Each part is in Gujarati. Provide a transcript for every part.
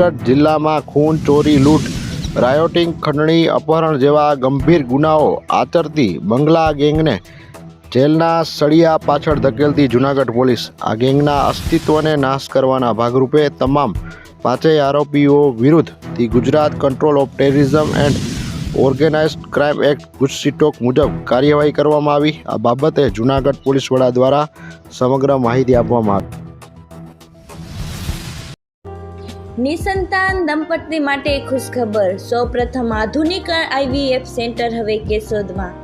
જૂનાગઢ જિલ્લામાં ખૂન, ચોરી, લૂંટ, રાયોટિંગ, ખંડણી, અપહરણ જેવા ગંભીર ગુનાઓ આચરતી બંગલા ગેંગને જેલના સળિયા પાછળ ધકેલતી જૂનાગઢ પોલીસ. આ ગેંગના અસ્તિત્વને નાશ કરવાના ભાગરૂપે તમામ પાંચેય આરોપીઓ વિરુદ્ધ the Gujarat control of terrorism and organised crime act GUJCTOC મુજબ કાર્યવાહી કરવામાં આવી. આ બાબતે જૂનાગઢ પોલીસ વડા દ્વારા સમગ્ર માહિતી આપવામાં આવી. નિસંતાન દંપતી માટે ખુશખબર. સૌપ્રથમ આધુનિક આઈવીએફ સેન્ટર હવે કેશોદમાં.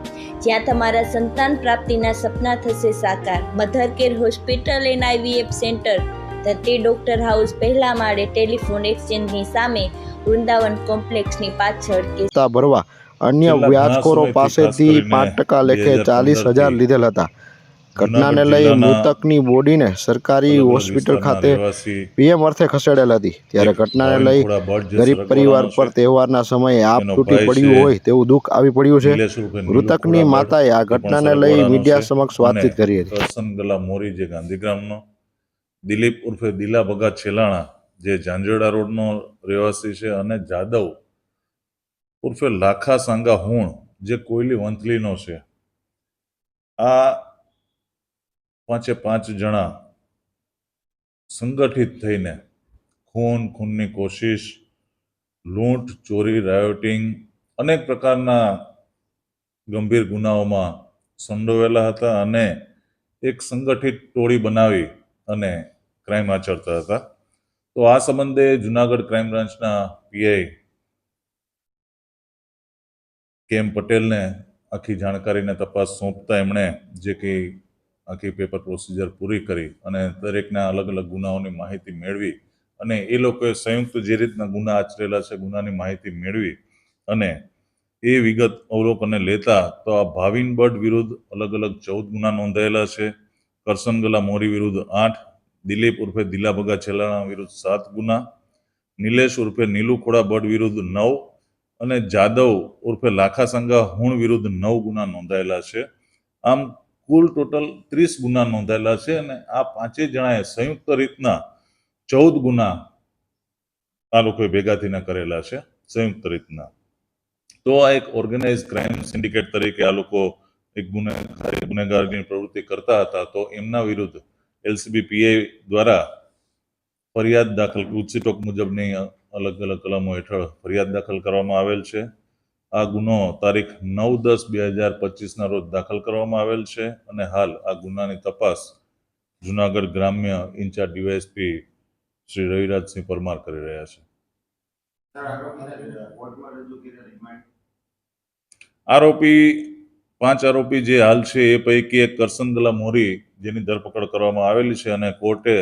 જ્યાં તમારા સંતાન પ્રાપ્તિના સપના થશે સાકાર. Mother care hospital and IVF centre. Dharti doctor house પહેલા માળે ટેલિફોન એક્સચેન્જની સામે વૃંદાવન કોમ્પ્લેક્સની પાછળ ભરવા અન્ય વ્યાજખોરો પાસેથી પાંચ ટકા લેખે ચાલીસ હજાર લીધેલ હતા. ઘટનાને લઈ મૃતકની બોડીને સરકારી હોસ્પિટલ ખાતે પીએમ અર્થે ખસેડેલ હતી. ત્યારે ઘટનાને લઈ ગરીબ પરિવાર પર તહેવારના સમયે આપ તૂટી પડ્યું હોય તેવું દુઃખ આવી પડ્યું છે. મૃતકની માતાએ આ ઘટનાને લઈ મીડિયા સમક્ષ વાતચીત કરી હતી. મોરી જે ગાંધીગ્રામનો દિલીપ ઉર્ફે દિલા ભગા છેલાણા જે ઝાંઝરડા રોડનો રહેવાસી છે અને જાદવ ઉર્ફે લાખા સાંગા હુણ જે કોયલી વંથલીનો છે. આ પાંચે પાંચ જણા સંગઠિત થઈને ખૂન ખૂનની કોશિશ, લૂંટ, ચોરી, રાયોટિંગ, અનેક પ્રકારના ગંભીર ગુનાઓમાં સંડોવેલા હતા અને એક સંગઠિત ટોળી બનાવી અને ક્રાઇમ આચરતા હતા. તો આ સંબંધે જુનાગઢ ક્રાઇમ બ્રાન્ચના પીઆઈ કે એમ પટેલને આખી જાણકારીને તપાસ સોંપતા એમણે જે કંઈ આખી પેપર પ્રોસિજર પૂરી કરી અને દરેકના અલગ અલગ ગુનાઓની માહિતી મેળવી અને એ લોકોએ સંયુક્ત જે રીતના ગુના આચરેલા છે, ગુનાની માહિતી મેળવી અને એ વિગત અવલોકને લેતા તો આ ભાવિન બર્ડ વિરુદ્ધ અલગ અલગ ચૌદ ગુના નોંધાયેલા છે. કરસનગલા મોરી વિરુદ્ધ આઠ, દિલીપ ઉર્ફે દિલાભગા છેલાણા વિરુદ્ધ સાત ગુના, નિલેશ ઉર્ફે નીલુ ભટ્ટ વિરુદ્ધ નવ અને જાદવ ઉર્ફે લાખા સંગા હુણ વિરુદ્ધ નવ ગુના નોંધાયેલા છે. આમ કુલ ટોટલ ત્રીસ ગુના નોંધાયેલા છે અને આ પાંચેય જણાએ સંયુક્ત રીતના ચૌદ ગુના આ લોકોએ ભેગા થઈને કરેલા છે, સંયુક્ત રીતના. તો આ એક ઓર્ગેનાઇઝ ક્રાઇમ સિન્ડિકેટ તરીકે આ લોકો એક ગુનેગારી ગુનેગારની પ્રવૃત્તિ કરતા હતા, તો એમના વિરુદ્ધ એલસીબી પીઆઈ દ્વારા ફરિયાદ દાખલ ઉચ્ચટોક મુજબની અલગ અલગ કલમો હેઠળ ફરિયાદ દાખલ કરવામાં આવેલ છે. આ ગુનો તારીખ નવ દસ બે હજાર પચીસના રોજ દાખલ કરવામાં આવેલ છે અને હાલ આ ગુનાની તપાસ જુનાગઢ ગ્રામ્ય ઇન્ચાર્જ ડીવાયએસપી શ્રી રવિરાજસિંહ પરમાર કરી રહ્યા છે. આરોપી, પાંચ આરોપી જે હાલ છે એ પૈકી એક કરસનદલા મોરી જેની ધરપકડ કરવામાં આવેલી છે અને કોર્ટે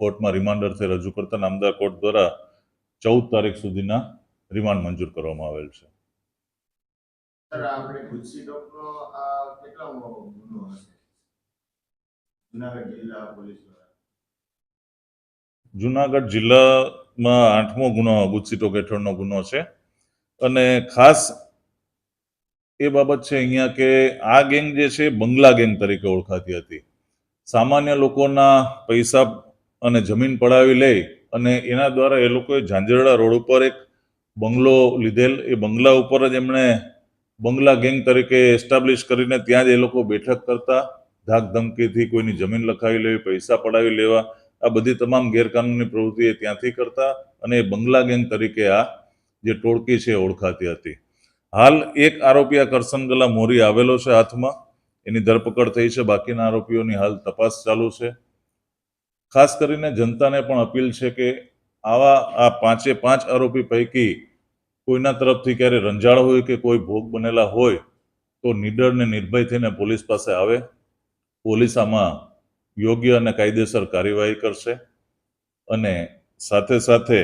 કોર્ટમાં રિમાન્ડરથી રજૂ કરતા નામદાર કોર્ટ દ્વારા ચૌદ તારીખ સુધીના રિમાન્ડ મંજૂર કરવામાં આવેલ છે. સર, આપણે ગુજસી ડોકનો, આ કેટલા ગુનો હશે? જુનાગઢ જિલ્લા પોલીસ જુનાગઢ જિલ્લામાં આઠમો ગુનો ગુજસીટોક હેઠળનો ગુનો છે. અને ખાસ એ બાબત છે અહીંયા કે આ ગેંગ જે છે, બંગલા ગેંગ તરીકે ઓળખાતી હતી. સામાન્ય લોકોના પૈસા અને જમીન પડાવી લઈ અને એના દ્વારા એ લોકોએ ઝાંઝરડા રોડ ઉપર એક બંગલો લીધેલ. એ બંગલા ઉપર જ એમણે બંગલા ગેંગ તરીકે એસ્ટાબ્લિશ કરીને ત્યાં જ એ લોકો બેઠક કરતા, ધાક ધમકીથી કોઈની જમીન લખાવી લેવી, પૈસા પડાવી લેવા, આ બધી તમામ ગેરકાનૂની પ્રવૃત્તિ એ ત્યાંથી કરતા અને એ બંગલા ગેંગ તરીકે આ જે ટોળકી છે ઓળખાતી હતી. હાલ એક આરોપી આ કરસનગલા મોરી આવેલો છે હાથમાં, એની ધરપકડ થઈ છે, બાકીના આરોપીઓની હાલ તપાસ ચાલુ છે. ખાસ કરીને જનતાને પણ અપીલ છે કે આવા આ પાંચે પાંચ આરોપી પૈકી કોઈના તરફથી ક્યારે રંજાડ હોય કે કોઈ ભોગ બનેલા હોય તો નિડર ને નિર્ભય થઈને પોલીસ પાસે આવે. પોલીસ આમાં યોગ્ય અને કાયદેસર કાર્યવાહી કરશે અને સાથે સાથે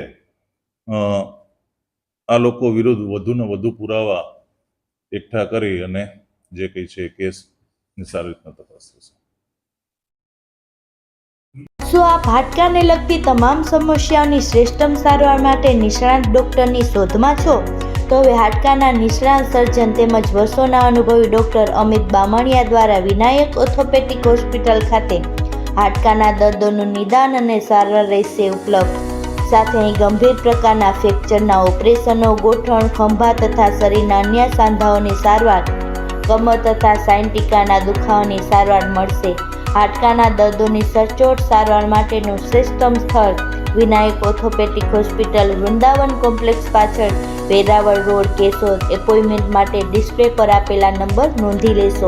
આ લોકો વિરુદ્ધ વધુને વધુ પુરાવા એકઠા કરી અને જે કંઈ છે કેસની સારી રીતના તપાસ થશે શું આપ હાડકાને લગતી તમામ સમસ્યાઓની શ્રેષ્ઠમ સારવાર માટે નિષ્ણાંત ડૉક્ટરની શોધમાં છો? તો હવે હાડકાના નિષ્ણાંત સર્જન તેમજ વર્ષોના અનુભવી ડૉક્ટર અમિત બામણિયા દ્વારા વિનાયક ઓર્થોપેટિક હોસ્પિટલ ખાતે હાડકાના દર્દોનું નિદાન અને સારવાર રહેશે ઉપલબ્ધ. સાથે અહીં ગંભીર પ્રકારના ફ્રેક્ચરના ઓપરેશનો, ગોઠણ, ખંભા તથા શરીરના અન્ય સાંધાઓની સારવાર, કમર તથા સાઇન્ટિકાના દુખાવાની સારવાર મળશે. હાડકાના દર્દોની સચોટ સારવાર માટેનું શ્રેષ્ઠમ સ્થળ, Vinayak orthopaedic hospital Vrindavan complex પાછળ, વેરાવળ રોડ, કેશોદ એપોઇન્ટમેન્ટ માટે ડિસ્પ્લે પર આપેલા નંબર નોંધી લેશો.